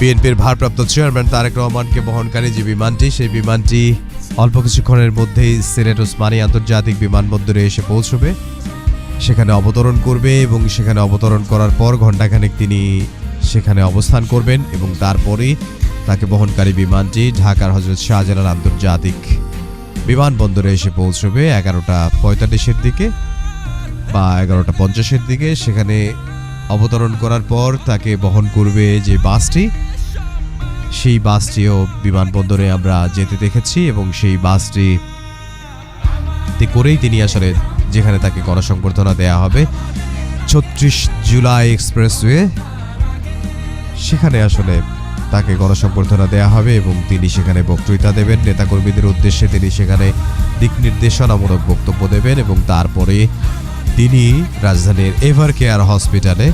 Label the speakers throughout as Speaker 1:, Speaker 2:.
Speaker 1: বিএনপির ভারপ্রাপ্ত চেয়ারম্যান তারেক রহমানকে বহনকারী যে বিমানটি, সেই বিমানটি অল্প কিছুক্ষণের মধ্যেই সিলেট ওসমানী আন্তর্জাতিক বিমানবন্দরে এসে পৌঁছবে। সেখানে অবতরণ করবে এবং সেখানে অবতরণ করার পর ঘণ্টাখানেক তিনি সেখানে অবস্থান করবেন এবং তারপরেই তাকে বহনকারী বিমানটি ঢাকার হজরত শাহজালাল আন্তর্জাতিক বিমানবন্দরে এসে পৌঁছবে এগারোটা পঁয়তাল্লিশের দিকে বা এগারোটা পঞ্চাশের দিকে। সেখানে অবতরণ করার পর তাকে বহন করবে যে বাসটি সেই বাসটিও বিমানবন্দরে আমরা যেতে দেখেছি এবং সেই বাসটি করেই তিনি আসলে যেখানে তাকে গণসংবর্ধনা দেয়া হবে, ছত্রিশ জুলাই এক্সপ্রেসওয়ে। সেখানে আসলে তাকে গণসংবর্ধনা দেয়া হবে এবং তিনি সেখানে বক্তৃতা দেবেন। নেতাকর্মীদের উদ্দেশ্যে তিনি সেখানে দিক নির্দেশনামূলক বক্তব্য দেবেন এবং তারপরে তিনি রাজধানীর এভার কেয়ার হসপিটালে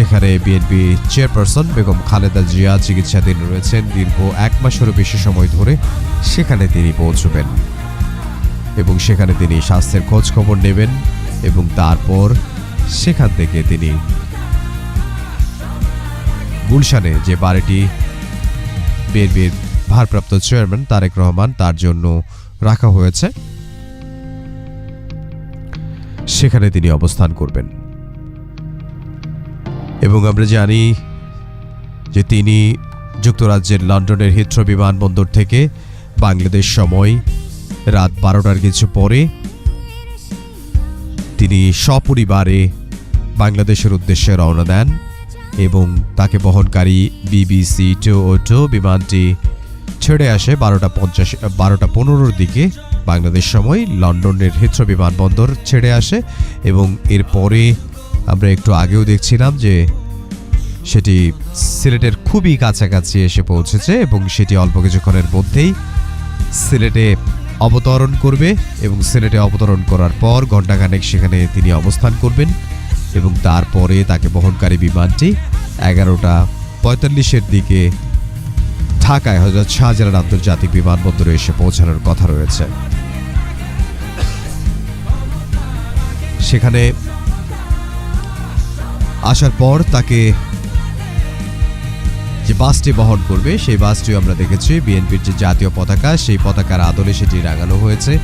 Speaker 1: যেখানে বিএনপি চেয়ারপারসন বেগম খালেদা জিয়া চিকিৎসাধীন রয়েছেন দীর্ঘ এক মাসেরও বেশি সময় ধরে সেখানে তিনি পৌঁছবেন। এবং সেখানে তিনি স্বাস্থ্যের খোঁজ খবর নেবেন এবং তারপর সেখান থেকে তিনি গুলশানে যে বাড়িটি বিএনপির ভারপ্রাপ্ত চেয়ারম্যান তারেক রহমান তার জন্য রাখা হয়েছে, সেখানে তিনি অবস্থান করবেন। এবং আমরা জানি যে তিনি যুক্তরাজ্যের লন্ডনের হিথ্রো বিমানবন্দর থেকে বাংলাদেশ সময় রাত বারোটার কিছু পরে তিনি সপরিবারে বাংলাদেশের উদ্দেশ্যে রওনা দেন এবং তাকে বহনকারী বিবিসি টু ও টু বিমানটি ছেড়ে আসে বারোটা পঞ্চাশ, বারোটা পনেরোর দিকে। বাংলাদেশ সময় লন্ডনের হিথ্রো বিমানবন্দর ছেড়ে আসে এবং এরপরে আমরা একটু আগেও দেখছিলাম যে সেটি সিলেটের খুবই কাছাকাছি এসে পৌঁছেছে এবং সেটি অল্প কিছুক্ষণের মধ্যেই সিলেটে অবতরণ করবে এবং সিলেটে অবতরণ করার পর ঘণ্টাখানেক সেখানে তিনি অবস্থান করবেন এবং তারপরে তাকে বহনকারী বিমানটি এগারোটা পঁয়তাল্লিশের দিকে ঢাকায় হজরত শাহজালাল আন্তর্জাতিক বিমানবন্দরে এসে পৌঁছানোর কথা রয়েছে। সেখানে আসার পর তাকে যে বাসটি বহন করবে, সেই বাসটিও আমরা দেখেছি। বিএনপির যে জাতীয় পতাকা, সেই পতাকার আদলে সেটি রাঙানো হয়েছে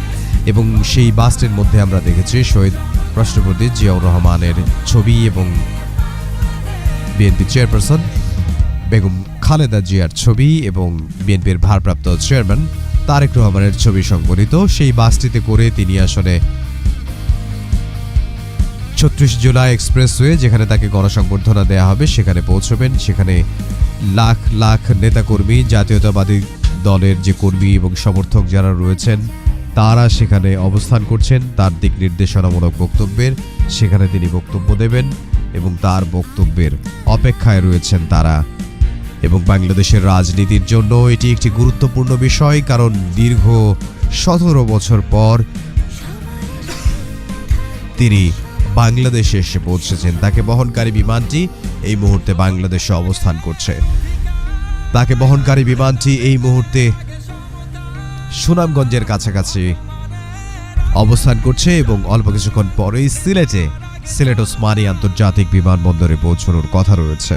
Speaker 1: এবং সেই বাসটির মধ্যে আমরা দেখেছি শহীদ রাষ্ট্রপতি জিয়াউর রহমানের ছবি এবং বিএনপি চেয়ারপারসন বেগম খালেদা জিয়ার ছবি এবং বিএনপির ভারপ্রাপ্ত চেয়ারম্যান তারেক রহমানের ছবি সংবলিত সেই বাসটিতে করে তিনি আসলে ছত্রিশ জুলাই এক্সপ্রেসওয়ে, যেখানে তাকে গণসংবর্ধনা দেয়া হবে, সেখানে পৌঁছবেন। সেখানে লাখ লাখ নেতাকর্মী, জাতীয়তাবাদী দলের যে কর্মী এবং সমর্থক যারা রয়েছেন, তারা সেখানে অবস্থান করছেন। তার দিক নির্দেশনামূলক বক্তব্যের সেখানে তিনি বক্তব্য দেবেন এবং তার বক্তব্যের অপেক্ষায় রয়েছেন তারা। এবং বাংলাদেশের রাজনীতির জন্য এটি একটি গুরুত্বপূর্ণ বিষয়, কারণ দীর্ঘ সতেরো বছর পর তিনি বাংলাদেশে এসে পৌঁছেছেন। তাকে বহনকারী বিমানটি এই মুহূর্তে বাংলাদেশে অবস্থান করছে। তাকে বহনকারী বিমানটি এই মুহূর্তে সুনামগঞ্জের কাছাকাছি অবস্থান করছে এবং অল্প কিছুক্ষণ পরেই সিলেটে সিলেট ওসমানী আন্তর্জাতিক বিমানবন্দরে পৌঁছানোর কথা রয়েছে।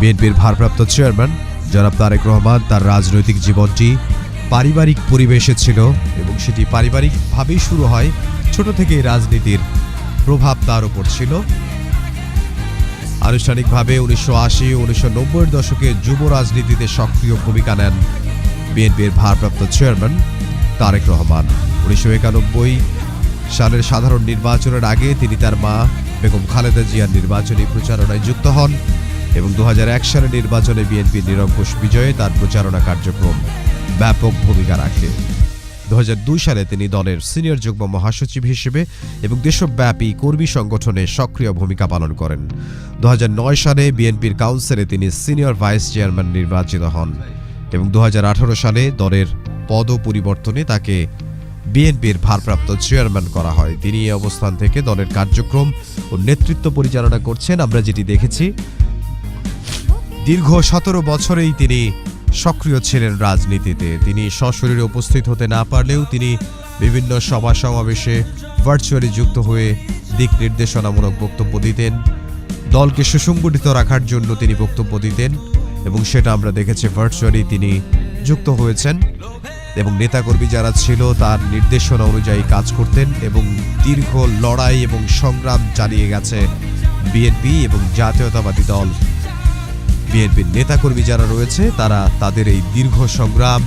Speaker 1: বিএনপির ভারপ্রাপ্ত চেয়ারম্যান জনাব তারেক রহমান তার রাজনৈতিক জীবনটি পারিবারিক পরিবেশে ছিল এবং সেটি পারিবারিকভাবেই শুরু হয়। ছোট থেকেই রাজনীতির প্রভাব তার উপর ছিল। আনুষ্ঠানিকভাবে উনিশশো আশি, উনিশশো নব্বইয়ের দশকে যুব রাজনীতিতে সক্রিয় ভূমিকা নেন বিএনপির ভারপ্রাপ্ত চেয়ারম্যান তারেক রহমান। উনিশশো একানব্বই সালের সাধারণ নির্বাচনের আগে তিনি তার মা বেগম খালেদা জিয়ার নির্বাচনী প্রচারণায় যুক্ত হন এবং দু হাজার এক সালের নির্বাচনে বিএনপির নিরঙ্কুশ বিজয়ে তার প্রচারণা কার্যক্রম ব্যাপক ভূমিকা রাখে। দু সালে তিনি দলের সিনিয়র যুগ্ম মহাসচিব হিসেবে এবং দেশব্যাপী কর্মী সংগঠনে সক্রিয় ভূমিকা পালন করেন। দু হাজার নয় সালে বিএনপির কাউন্সিলে তিনি সিনিয়র ভাইস চেয়ারম্যান নির্বাচিত হন এবং দু হাজার আঠারো সালে দলের পদ পরিবর্তনে তাকে বিএনপির ভারপ্রাপ্ত চেয়ারম্যান করা হয়। তিনি এই অবস্থান থেকে দলের কার্যক্রম ও নেতৃত্ব পরিচালনা করছেন। আমরা যেটি দেখেছি, দীর্ঘ সতেরো বছরেই তিনি সক্রিয় ছিলেন রাজনীতিতে। তিনি সশরীরে উপস্থিত হতে না পারলেও তিনি বিভিন্ন সভা সমাবেশে ভার্চুয়ালি যুক্ত হয়ে দিক নির্দেশনামূলক বক্তব্য দিতেন। দলকে সুসংগঠিত রাখার জন্য তিনি বক্তব্য দিতেন এবং সেটা আমরা দেখেছি ভার্চুয়ালি তিনি যুক্ত হয়েছেন এবং নেতাকর্মী যারা ছিল তার নির্দেশনা অনুযায়ী কাজ করতেন এবং দীর্ঘ লড়াই এবং সংগ্রাম চালিয়ে গেছে বিএনপি এবং জাতীয়তাবাদী দল। বিএনপির নেতাকর্মী যারা রয়েছে, তারা তাদের এই দীর্ঘ সংগ্রাম,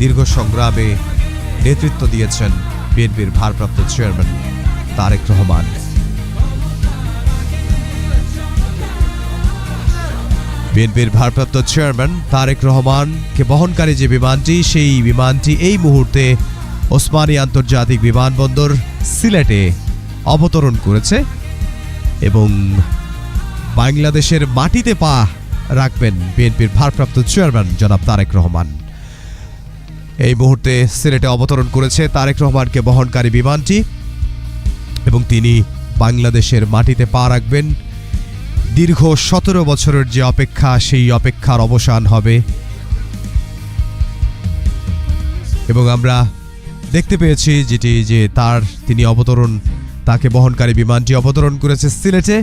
Speaker 1: দীর্ঘ সংগ্রামে নেতৃত্ব দিয়েছেন বিএনপির ভারপ্রাপ্ত চেয়ারম্যান তারেক রহমান। বিএনপির ভারপ্রাপ্ত চেয়ারম্যান তারেক রহমানকে বহনকারী যে বিমানটি, সেই বিমানটি এই মুহূর্তে ওসমানী আন্তর্জাতিক বিমানবন্দর সিলেটে অবতরণ করেছে এবং বাংলাদেশের মাটিতে পা রাখবেন বিএনপির ভারপ্রাপ্ত চেয়ারম্যান জনাব তারেক রহমান। এই মুহূর্তে সিলেটে অবতরণ করেছে তারেক রহমানকে বহনকারী বিমানটি এবং তিনি বাংলাদেশের মাটিতে পা রাখবেন। দীর্ঘ সতেরো বছরের যে অপেক্ষা, সেই অপেক্ষার অবসান হবে। এবং আমরা দেখতে পেয়েছি যেটি যে তার তিনি অবতরণ, তাকে বহনকারী বিমানটি অবতরণ করেছে সিলেটে।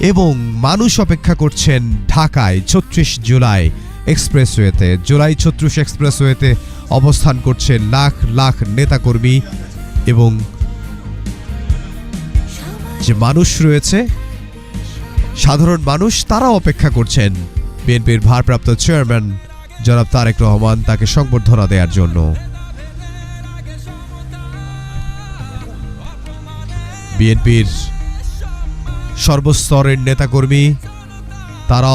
Speaker 1: এবং মানুষ অপেক্ষা করছেন ঢাকায়, ছত্রিশ জুলাই এক্সপ্রেসওয়েতে। জুলাই ছত্রিশ এক্সপ্রেসওয়েতে অবস্থান করছে লাখ লাখ নেতাকর্মী এবং যে মানুষ রয়েছে, সাধারণ মানুষ তারা অপেক্ষা করছেন। বিএনপির ভারপ্রাপ্ত চেয়ারম্যান জনাব তারেক রহমান তাকে সংবর্ধনা দেওয়ার জন্য। বিএনপির সর্বস্তরের নেতাকর্মী, তারা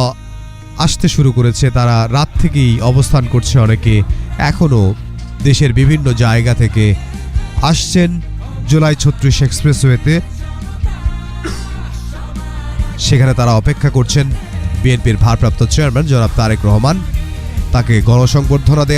Speaker 1: আসতে শুরু করেছে, তারা রাত থেকেই অবস্থান করছে অনেকে। এখনও দেশের বিভিন্ন জায়গা থেকে আসছেন জুলাই ছত্রিশ এক্সপ্রেসওয়েতে। সেখানে তারা অপেক্ষা করছেন বিএনপির ভারপ্রাপ্ত চেয়ারম্যান জনাব তারেক রহমান। তাকে গণসংবর্ধনা